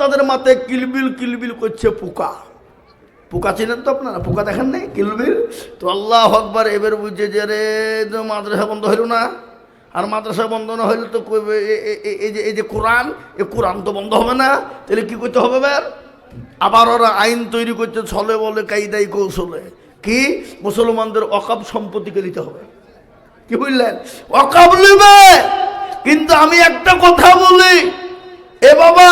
তাদের মাথায় কিলবিল কিলবিল করছে পোকা। পোকা চেনেন তো আপনারা? পোকা দেখেন নাই? কিলবিল? তো আল্লাহ আকবার, এবার বুঝছে যে রে মাদ্রাসা বন্ধ হইল না। আর মাদ্রাসা বন্ধ না হইলে তো এই যে এই যে কোরআন, এ কোরআন তো বন্ধ হবে না। তাহলে কি করতে হবে এবার? আবার ওরা আইন তৈরি করছে, ছলে বলে কায়দাই কৌশলে। কি? মুসলমানদের অকাপ সম্পত্তিকে নিতে হবে। কি বুঝলেন? অকাপ নেবে। কিন্তু আমি একটা কথা বলি। এ বাবা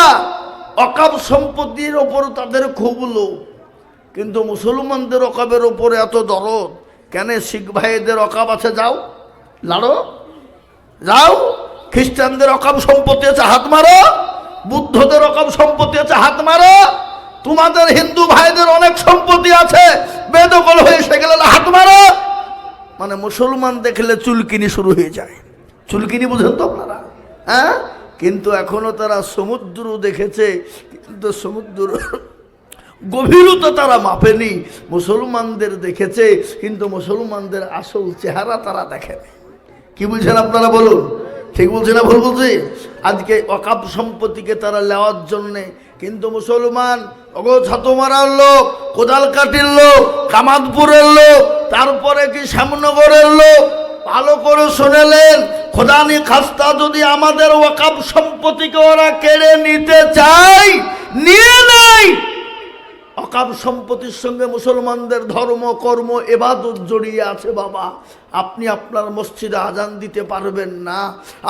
অকাপ সম্পত্তির ওপর তাদের খুব লোভ। কিন্তু মুসলমানদের অকাবের ওপরে এত দরদ, কেন শিখ ভাইদের অকাব আছে? যাও, লাড়ো। যাও, খ্রিস্টানদের অকাব সম্পত্তি আছে, হাত মারো। বুদ্ধদের অকাব সম্পত্তি আছে, হাত মারো। তোমাদের হিন্দু ভাইদের অনেক সম্পত্তি আছে বেদকল হয়ে এসে গেলে হাত মারো। মানে মুসলমান দেখলে চুলকিনি শুরু হয়ে যায়। চুলকিনি বুঝেন তো আপনারা? হ্যাঁ? কিন্তু এখনও তারা সমুদ্র দেখেছে, কিন্তু সমুদ্র গভীরতা তারা মাপেনি। মুসলমানদের দেখেছে, কিন্তু মুসলমানদের আসল চেহারা তারা দেখেনি। কি বুঝছেন আপনারা বলুন? ঠিক বলছে না ভুল বলছি? আজকে অকাপ সম্পত্তিকে তারা নেওয়ার জন্যে কিন্তু মুসলমান অগো ছাতুমারার লোক কোদাল কাটির লোক কামাদপুরের লোক, তারপরে কি শ্যামনগরের লোক ভালো করে শুনেলেন, খোদানি খাস্তা যদি আমাদের ওয়াকাব সম্পত্তিকে ওরা কেড়ে নিতে চায়, নিয়ে নাই অকাব সম্পত্তির সঙ্গে মুসলমানদের ধর্ম, কর্ম, এবাদত জড়িয়ে আছে, বাবা। আপনি আপনার মসজিদে আজান দিতে পারবেন না,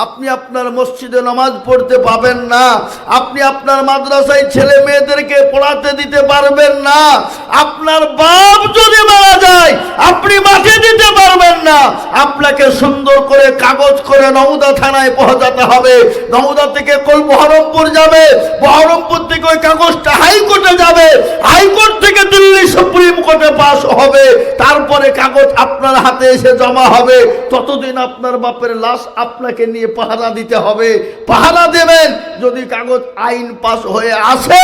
আপনি আপনার মসজিদে নামাজ পড়তে পাবেন না, আপনি আপনার মাদ্রাসায় ছেলে মেয়েদেরকে পড়াতে দিতে পারবেন না, আপনার বাপ যদি মারা যায়, আপনি মাঠে দিতে পারবেন না। আপনাকে সুন্দর করে কাগজ করে নওদা থানায় পৌঁছাতে হবে। নওদা থেকে কল বহরমপুর যাবে, বহরমপুর থেকে ওই কাগজটা হাইকোর্টে যাবে, হাইকোর্ট থেকে দিল্লি সুপ্রিম কোর্টে পাস হবে। তারপরে কাগজ আপনার হাতে এসে জমা হবে, ততদিন আপনার বাপের লাশ আপনাকে নিয়ে পাহারা দিতে হবে। পাহারা দেবেন, যদি কাগজ আইন পাস হয়ে আসে,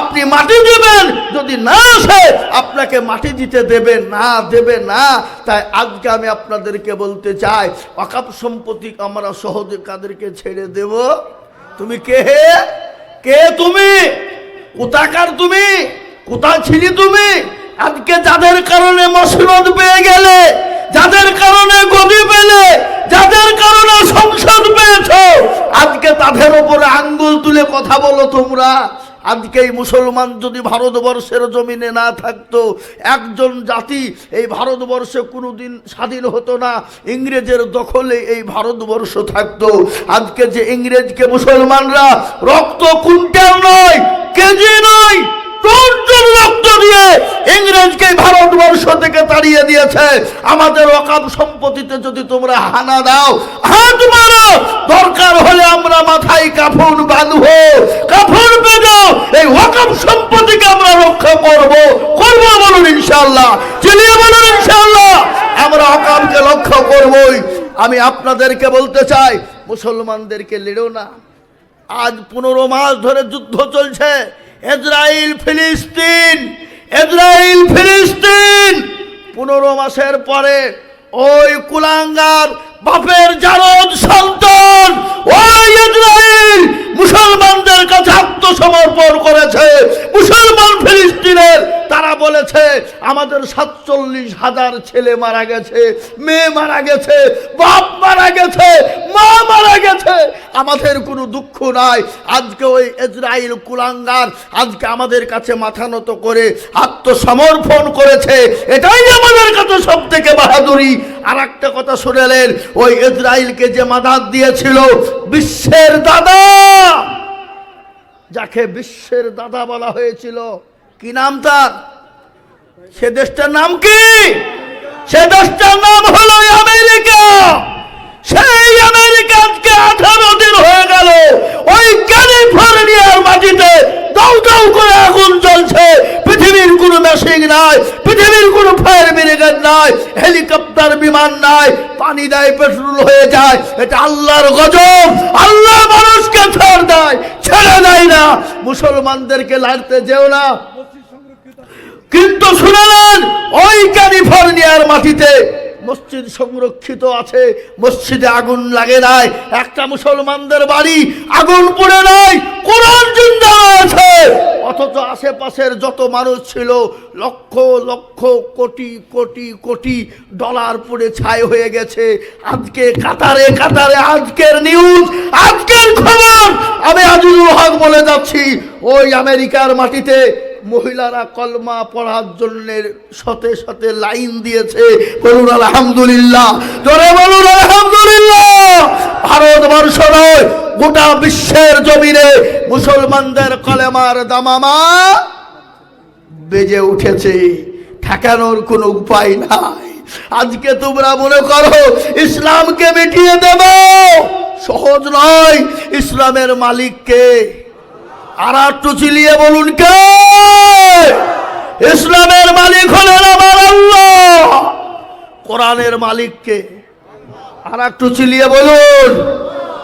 আপনি মাটি দেবেন। যদি না আসে, আপনাকে মাটি দিতে দেবে না দেবে না। তাই আজকে আমি আপনাদেরকে বলতে চাই, অকাপ সম্পত্তি আমরা সহজে কাদেরকে ছেড়ে দেব? তুমি কে? হে কে তুমি? কোথাকার তুমি? কোথায় ছিলি তুমি? আজকে যাদের কারণে মসনদ পেয়ে গেলে যাদের কারণে গদি পেলে যাদের কারণে সংসদ পেয়েছ আজকে তাদের উপরে আঙ্গুল তুলে কথা বলো তোমরা। আজকে এই মুসলমান যদি ভারতবর্ষের জমিনে না থাকতো, একজন জাতি এই ভারতবর্ষে কোনোদিন স্বাধীন হতো না, ইংরেজের দখলে এই ভারতবর্ষ থাকতো। আজকে যে ইংরেজকে মুসলমানরা রক্ত কুইন্টাল নয়, কেজি নয় ইংরেজকে ভারতবর্ষ থেকে তাড়িয়ে দিয়েছে। আমাদের হানা দাও, হাত মারো। দরকার হলে আমরা রক্ষা বলুন ইনশাআল্লাহ। চিনিয়ে বলুন ইনশাআল্লাহ। আমরা অকামকে লক্ষ্য করবই। আমি আপনাদেরকে বলতে চাই, মুসলমানদেরকে লেড়ো না। আজ পনেরো মাস ধরে যুদ্ধ চলছে। ইসরায়েল ফিলিস্তিন এজরাইল ফিলিস্তিন। পনেরো মাসের পরে ওই কুলাঙ্গার বাপের জারদ সন্তান। ওই মুসলমানদের কাছে আত্মসমর্পণ করেছে। মুসলমান ফিলিস্তিনের, তারা বলেছে, আমাদের সাতচল্লিশ হাজার ছেলে মারা গেছে, মেয়ে মারা গেছে, বাপ মারা গেছে, মা মারা গেছে। আমাদের কোনো দুঃখ নাই। আজকে ওই ইসরায়েল কুলাঙ্গার আজকে আমাদের কাছে মাথা নত করে আত্মসমর্পণ করেছে। এটাই আমাদের কাছে সব থেকে বাহাদুরি। আর একটা কথা শুনেলেন ওই ইসরায়েলকে যে মাদাত দিয়েছিল বিশ্বের দাদা, যাকে বিশ্বের দাদা বলা হয়েছিল, কি নাম তার? সে দেশটার নাম কি? সে দেশটার নাম হলো আমেরিকা। সেই আমেরিকা আজকে আঠারো দিন হয়ে গেল। ওই ক্যালিফোর্নিয়ার মাটিতে দাউ দাউ করে আগুন জ্বলছে। পৃথিবীর কোনো মেশিন নাই, পৃথিবীর কোনো ফায়ার ব্রিগেড নাই, হেলিকপ্টার বিমান নাই, পানি দেয়, পেট্রোল হয়ে যায়। এটা আল্লাহর গজব। আল্লাহ মানুষকে ছাড় দেয়, ছেড়ে দেয় না। মুসলমানদেরকে লাড়তে যেও না। কিন্তু শুনলেন ওই ক্যালিফোর্নিয়ার মাটিতে মসজিদ সংরক্ষিত আছে, মসজিদে আগুন লাগে নাই, একটা মুসলমানদের বাড়ি আগুন পড়ে নাই, কোরআন জিন্দা আছে। অথচ আশেপাশের যত মানুষ ছিল, লক্ষ লক্ষ, কোটি কোটি কোটি ডলার পড়ে ছাই হয়ে গেছে। আজকে কাতারে কাতারে, আজকের নিউজ আজকের খবর। আমি আজিজুল হক বলে যাচ্ছি, ওই আমেরিকার মাটিতে মহিলারা কলমা পড়ার জন্য শতে শতে লাইন দিয়েছে, বলুন আলহামদুলিল্লাহ। জোরে বলুন আলহামদুলিল্লাহ। ভারতবর্ষ নয়, গোটা বিশ্বের জমিনে মুসলমানদের কলেমার দামামা বেজে উঠেছে। ঠেকানোর কোনো উপায় নাই। আজকে তোমরা মনে করো, ইসলামকে মিটিয়ে দেব। সহজ নয়, ইসলামের মালিককে আর একটু চিলিয়ে বলুন কে? ইসলামের মালিক হলেন আমার আল্লাহ। কোরআনের মালিককে আর একটু চিলিয়ে বলুন।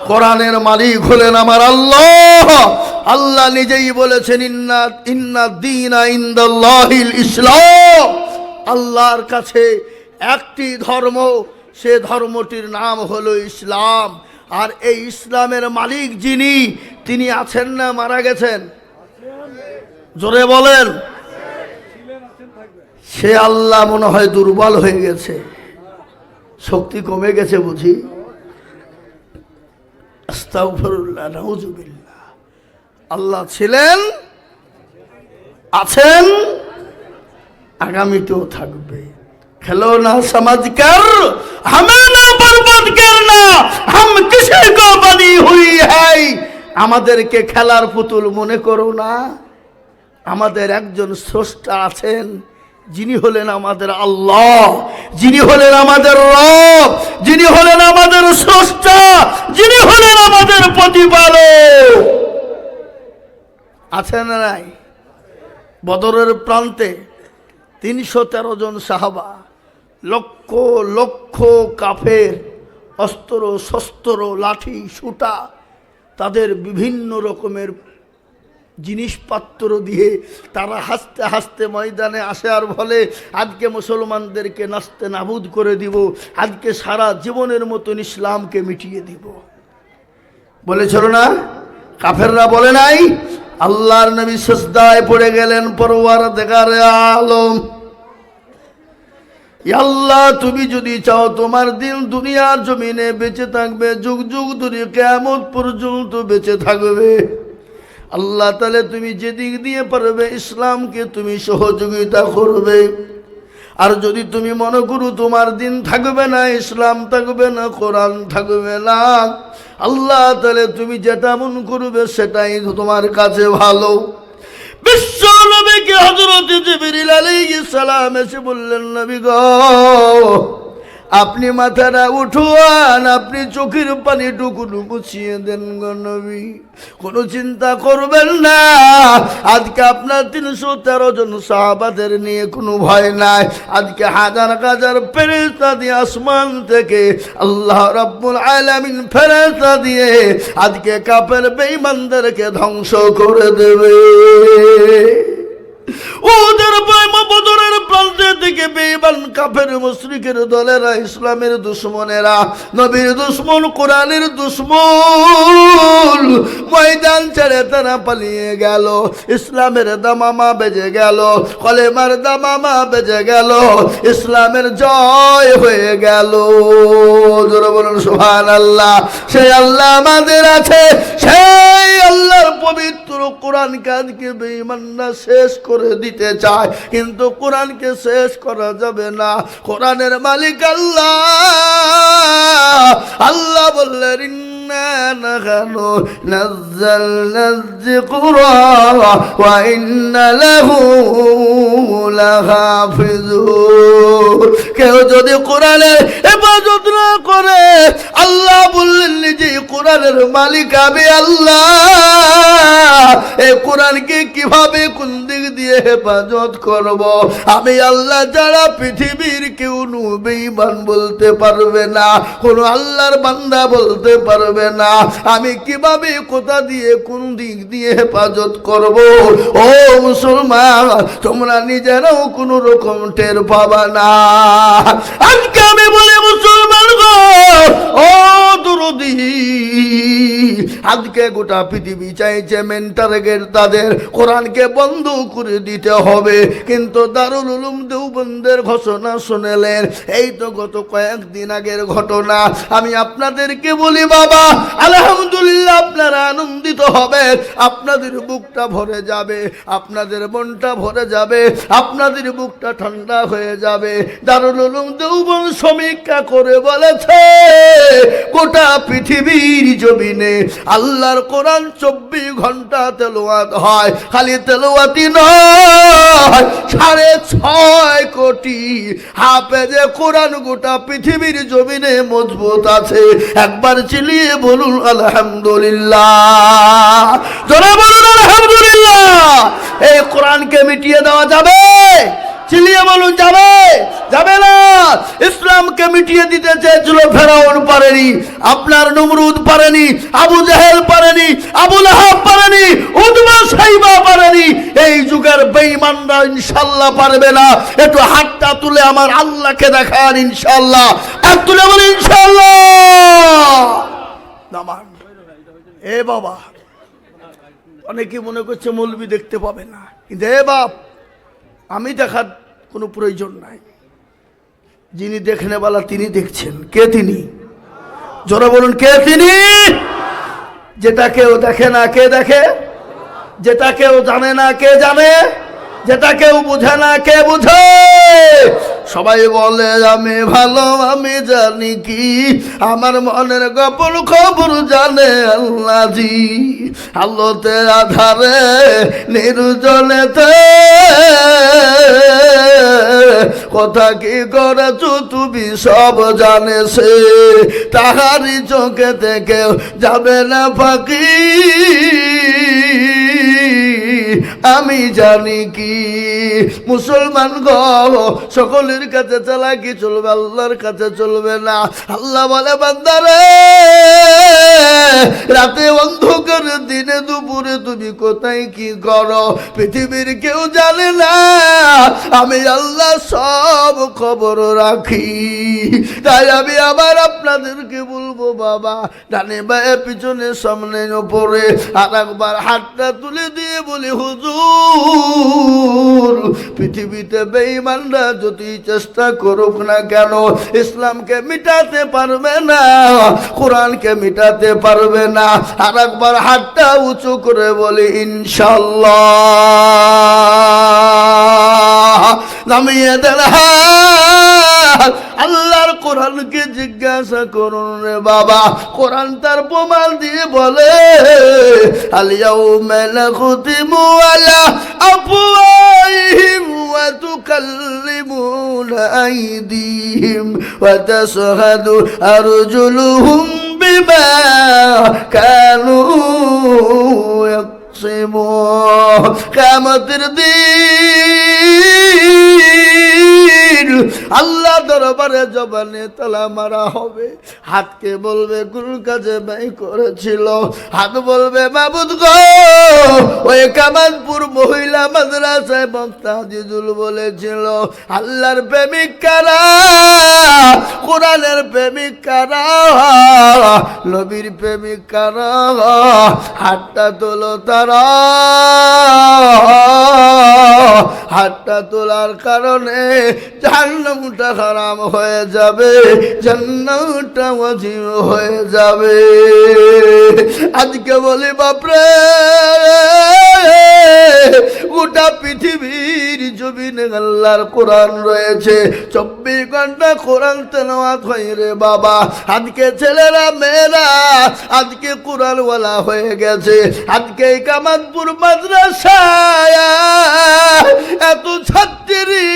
কোরআনের মালিক হলেন আমার আল্লাহ। আল্লাহ নিজেই বলেছেন, ইন্না ইন্না দিনা ইন্দাল্লাহিল ইসলাম। আল্লাহর কাছে একটি ধর্ম, সে ধর্মটির নাম হলো ইসলাম। আর এই ইসলামের মালিক যিনি, তিনি আছেন না, মারা গেছেন? জোরে বলেন। সে আল্লাহ মনে হয় দুর্বল হয়ে গেছে। শক্তি কমে গেছে বুঝি? আল্লাহ ছিলেন, আছেন, আগামীতেও থাকবে। খেলো না সমাজ কর हमें না বরবাদ করনা हम किसी को बनी हुई है আমাদেরকে খেলার পুতুল মনে করো না আমাদের একজন স্রষ্টা আছেন যিনি হলেন আমাদের আল্লাহ যিনি হলেন আমাদের রব যিনি হলেন আমাদের স্রষ্টা যিনি হলেন আমাদের প্রতিপালক আছেন না নাই বদরের প্রান্তে তিনশো তেরো জন সাহাবা লক্ষ লক্ষ কাফের অস্ত্র শস্ত্র লাঠি সুতা তাদের বিভিন্ন রকমের জিনিসপত্র দিয়ে তারা হাসতে হাসতে ময়দানে আসে আর বলে, আজকে মুসলমানদেরকে নাস্তে নাবুদ করে দিব, আজকে সারা জীবনের মতন ইসলামকে মিটিয়ে দিব। বলেছিল না, কাফেররা বলে নাই, আল্লাহর নবী সস্তায় পড়ে গেলেন পরওয়ার দেখার আলম। আল্লাহ, তুমি যদি চাও তোমার দিন দুনিয়ার জমিনে বেঁচে থাকবে, যুগ যুগ ধরে কেমন পর্যন্ত বেঁচে থাকবে। আল্লাহ, তাহলে তুমি যেদিক দিয়ে পারবে, ইসলামকে তুমি সহযোগিতা করবে। আর যদি তুমি মনে করো তোমার দিন থাকবে না, ইসলাম থাকবে না, কোরআন থাকবে না, আল্লাহ, তাহলে তুমি যেটা মন করবে সেটাই তোমার কাছে ভালো। বিশ্ব নবীকে হজরত জিবরিল আলাইহিস সালাম এসে বললেন নবী গো আপনি মাথাটা উঠুয়ান, আপনি চোখের পানি টুকুটু মুছিয়ে দেন গো নবী। কোনো চিন্তা করবেন না, আজকে আপনার তিনশো তেরো জন সাহাবাদের নিয়ে কোনো ভয় নাই। আজকে হাজার হাজার ফেরেস্তা দিয়ে আসমান থেকে আল্লাহ রব্বুল আলামিন ফেরেস্তা দিয়ে আজকে কাপের বেঈমানদেরকে ধ্বংস করে দেবে। ওদের বেইমান কাফের মুশরিকের দলেরা, ইসলামের দুশ্মনেরা, নবীর দুশ্মন, কোরআনের দুশ্মন। ময়দান ছেড়ে তারা পালিয়ে গেল, ইসলামের দামামা বেজে গেল, কলেমার দামামা বেজে গেল, ইসলামের জয় হয়ে গেল। সুবহান আল্লাহ সেই আল্লাহ আমাদের আছে, সেই আল্লাহর পবিত্র কোরআনকে কাজকে বেঈমানরা শেষ করে দিতে চায়, কিন্তু কোরআনকে শেষ করা যাবে না। কোরআনের মালিক আল্লাহ। আল্লাহ বললেন যিকরা ওয়া ইন্না লাহু লাহাফিজুন কেউ যদি কোরআনের হেফাজত না করে, আল্লাহ বললেন, নিজে কোরআনের মালিক আমি আল্লাহ। এই কোরআনকে কীভাবে কোন দিক দিয়ে হেফাজত করব? আমি আল্লাহ যারা পৃথিবীর কেউ বেঈমান বলতে পারবে না, কোন আল্লাহর বান্দা বলতে পারবে না। আমি কীভাবে কোথা দিয়ে কোন দিক দিয়ে হেফাজত করব? ও মুসলমান, তোমরা নিজেরাও কোনো রকম টের পাবা না। আজকে আমি বলে মুসলমান গো ও দরদি আজকে গোটা পৃথিবী চাইছে মেন টার্গেট তাদের কোরআনকে বন্ধ করে দিতে হবে। কিন্তু দারুল উলুম দেওবন্দের ঘোষণা শুনেলেন, এই তো গত কয়েকদিন আগের ঘটনা। আমি আপনাদেরকে বলি, বাবা, আলহামদুলিল্লাহ আপনারা আনন্দিত হবে আপনাদের বুকটা ভরে যাবে, আপনাদের মনটা ভরে যাবে, আপনাদের বুকটা ঠান্ডা হয়ে যাবে। দারুল উলুম দেওবন সমীক্ষা করে বলেছে গোটা পৃথিবীর জমিনে আল্লাহর কোরআন চব্বিশ ঘণ্টা তেলোয়াত হয়, খালি তেলোয়াতি নয়, সাড়ে ছয় কোটি হাফেজে কোরআন গোটা পৃথিবীর জমিনে মজবুত আছে। একবার চিলিয়ে বলুন, আলহামদুলিল্লাহ। বলুন, আলহামদুলিল্লাহ। এই কোরআনকে মিটিয়ে দেওয়া যাবে, চিলিয়ে বলুন, যাবে। যাবে না। ইসলামকে মিটিয়ে দিতে চেয়েছিল ফেরাউন পারেনি, আপনার নমরুদ পারেনি, আবু জাহেল পারেনি, আবু লাহাব পারেনি উদমা সাইবা পারেনি। এই যুগের বেঈমানরা ইনশাল্লাহ পারবে না। একটু হাতটা তুলে আমার আল্লাহকে দেখান ইনশাল্লাহ হাত তুলে বলি ইনশাল্লাহ নামান এ বাবা, অনেকে মনে করছে মৌলবি দেখতে পাবে না। কিন্তু এ বাপ, আমি দেখার কোনো প্রয়োজন নাই। যিনি দেখনে বালা তিনি দেখছেন। কে তিনি? জোরে বলুন, কে তিনি? যেটা কেউ দেখে না, কে দেখে? যেটা কেউ জানে না, কে জানে? যেটা কেউ বুঝে না, কে বুঝে? সবাই বলে, আমি ভালো, আমি জানি কি। আমার মনের গোপন খবর জানে আল্লাহজি আলোতে, আধারে, নির্জনেতে। কথা কি করেছ তুমি? সব জানে সে। তাহারি চোখে থেকে যাবে না ফাঁকি। আমি জানি কি? মুসলমান গ, সকলের কাছে চালাকি চলবে? আল্লাহর কাছে চলবে না। আল্লাহ বলে, বান্দারে, রাতে অন্ধকার দিনে দুপুরে তুমি কোথায় কি করো? পৃথিবীর কেউ জানে না। আমি আল্লাহ সব খবর রাখি। তাই আমি আবার আপনাদেরকে বলব, বাবা, ডানে বায়ে, পিছনে, সামনে, ওপরে, আর একবার হাতটা তুলে দিয়ে বলি হুজুর, পৃথিবীতে বেঈমানরা যদি চেষ্টা করুক না কেন, ইসলামকে মিটাতে পারবে না, কোরআনকে মিটাতে পারবে না আর একবার হাতটা উঁচু করে বলি ইনশাল্লাহ নামিয়ে দেন হাত। আল্লাহর কোরআনকে জিজ্ঞাসা করুন রে বাবা। কোরআন তার প্রমাণ দিয়ে বলে আলিয়াউমা নাখতিমু আলা আফওয়াহিহিম ওয়া তুকাল্লিমুনা আইদিহিম ইয়াকসিমুন কিয়ামতের দিন আল্লাহ দরবারে জবানে তালা মারা হবে। হাতকে বলবে কোন কাজে ব্যয় করেছিল। হাত বলবে বাবুদ ওই কামানপুর মহিলা মাদ্রাসায় বক্তা জিজুল বলেছিল, আল্লাহর প্রেমিক কারা? কোরআনের প্রেমিক কারা? নবীর প্রেমিক কারা হাতটা তোলো তারা। হাতটা তোলার কারণে জান্নামটা হারাম হয়ে যাবে জান্নামটা ওয়াজিব হয়ে যাবে। আজকে বলি, বাপরে, গোটা পৃথিবীর জমিনে আল্লাহর কোরআন রয়েছে। চব্বিশ ঘণ্টা কোরআন তেলাওয়াত হয় রে বাবা। আজকে ছেলেরা, মেয়েরা, আজকে কোরআনওয়ালা হয়ে গেছে। আজকে এই কামাতপুর এত ছাত্রী।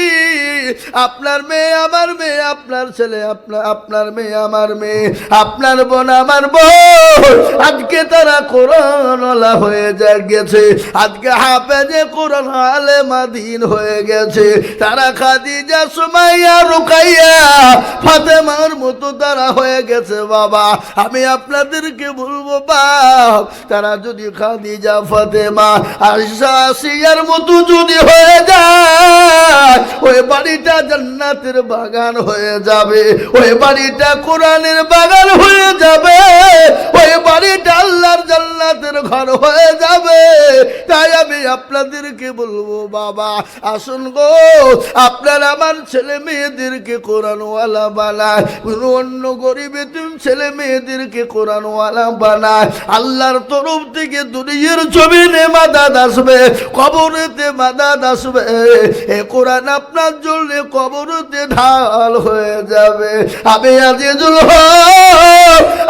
আপনার মেয়ে আমার মেয়ে, আপনার ছেলে আপনার আপনার মেয়ে আমার মেয়ে। আপনার বোন আমার বোন। আজকে তারা কোরআনওয়ালা হয়ে যা গেছে। আজকে হাফেজে কোরআন আলে মাদিন হয়ে গেছে। তারা খাদিজা, সুমাইয়া, রুকাইয়া, ফাতেমার মতো তারা হয়ে গেছে, বাবা। আমি আপনাদেরকে বলব, বাপ, তারা যদি খাদিজা, ফাতেমা আশা আসিয়ার মতো যদি হয়ে যায় ওই বাড়িটা জান্নাতের বাগান হয়ে যাবে, ওই বাড়িটা কোরআনের বাগান হয়ে যাবে, ওই বাড়িটা আল্লাহর জান্নাতের ঘর হয়ে যাবে। তাই আমি আপনাদেরকে বলব, বাবা, আসুন গো, আপনার আমার ছেলে মেয়েদেরকে কোরআনওয়ালা বানায়, কোনো অন্য গরিব এতিম ছেলে মেয়েদেরকে কোরআনওয়ালা বানায়। আল্লাহর তরফ থেকে দুনিয়ার জমিনে মাদাদ আসবে, কবরেতে মাদাদ আসবে। এ কোরআন আপনার জন্য কবরতে ঢাল হয়ে যাবে। আমি আজিজুল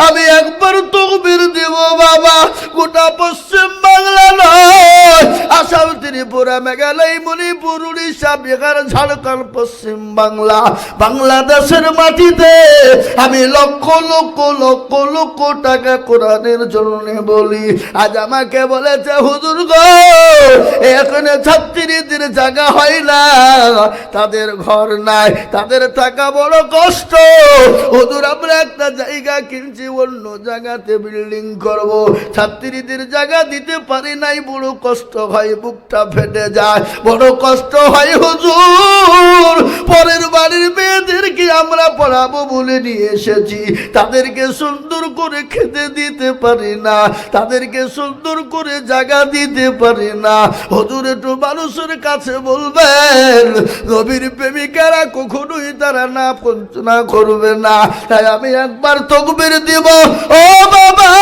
আমি একবার তকবির দেব বাবা। গোটা পশ্চিম বাংলা নয়। আসাম, ত্রিপুরা, মেঘালয়, মণিপুর, উড়িষ্যা, বিহার, ঝাড়খণ্ড, পশ্চিম বাংলা। বাংলাদেশের মাটিতে আমি লক্ষ লক্ষ লক্ষ লক্ষ টাকা কোরআনের জন্য বলি। আজ আমাকে বলেছে, হুজুর গো, এখানে ছাত্রীদের জায়গা হয় না। তাদের ঘর নাই, তাদের থাকা বড় কষ্ট। হুজুর, আমরা একটা জায়গা কিনছি, অন্য জায়গাতে বিল্ডিং করব। ছাত্রীদের জায়গা দিতে পারি নাই, বড় কষ্ট হয়, বুকটা ফেটে যায়। বড় কষ্ট হয়, হুজুর, পরের বাড়ির মেয়েদেরকে আমরা পড়াবো বলে নিয়ে এসেছি। তাদেরকে সুন্দর করে খেতে দিতে পারি না, তাদেরকে সুন্দর করে জায়গা দিতে পারি না। হুজুর, একটু মানুষের কাছে বলবেন নবীর প্রেমিকারা কখনোই তারা না পঞ্চনা করবে না। তাই আমি একবার তকবির দিব। ও বাবা,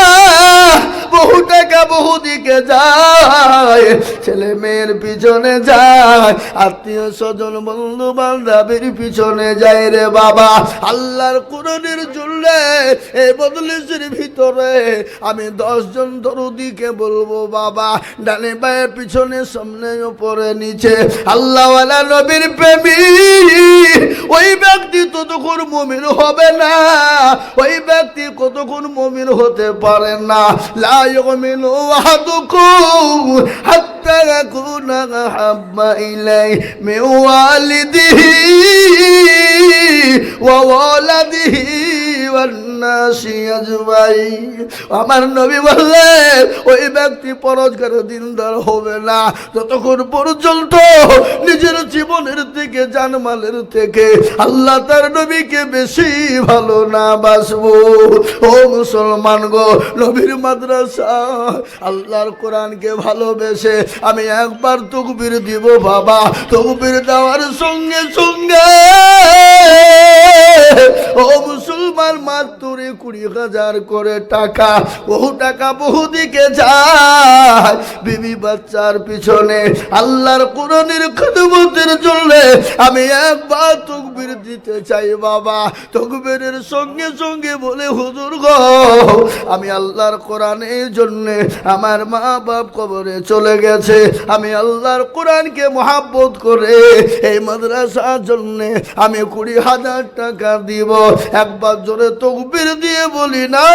বহু টাকা বহু দিকে যায়। ছেলে মেয়ের পিছনে যায়। আত্মীয় স্বজন বন্ধু বান্ধবের পিছনে যায় রে বাবা। আল্লাহর কোরআনের জুড়লে এই বদলিসের ভিতরে আমি দশজন দরুদিকে বলব, বাবা। ডানে বায়ের পিছনে, সামনে, উপরে, নিচে। আল্লাহওয়ালা নবীর প্রেমী, ওই ব্যক্তি ততক্ষণ মমিন হবে না, ওই ব্যক্তি কতক্ষণ মমিন হতে পারে না। লা ইউমিনু আহাদুকুম হাত্তা ইয়াকুনা হাব্বা ইলাই ওয়ালিদিহি ওয়া ওয়ালাদিহি ওয়ান্নাসি আজমাইন আমার নবী বললেন ওই ব্যক্তি পরস্কার দিনদার হবে না। যতক্ষণ পর্যন্ত নিজের জীবনের থেকে জানমালের থেকে আল্লাহ তার নবীকে বেশি ভালো না বাসবো। ও মুসলমান গো, নবীর মাদ্রাসা, আল্লাহর কোরআনকে ভালোবেসে আমি একবার তকবির দিব বাবা। তকবির দেওয়ার সঙ্গে সঙ্গে ও মুসলমান মাত্র কুড়ি হাজার করে টাকা, বহু টাকা বহু দিকে যায়। বিবি বাচ্চার পিছনে আল্লাহর কোরআনের খদমতের জন্য আমি একবার তকবির দিতে চাই বাবা। তকবীরের সঙ্গে সঙ্গে বলে, হুজুর গো, আমি আল্লাহর কোরআনের জন্য আমার মা বাপ কবরে চলে গেছে। আমি আল্লাহর কোরআনকে মহাব্বত করে এই মাদ্রাসার জন্য আমি কুড়ি হাজার টাকা দিব। একবার জোরে তকবির দিয়ে বলি না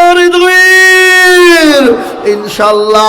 ইনশাল্লাহ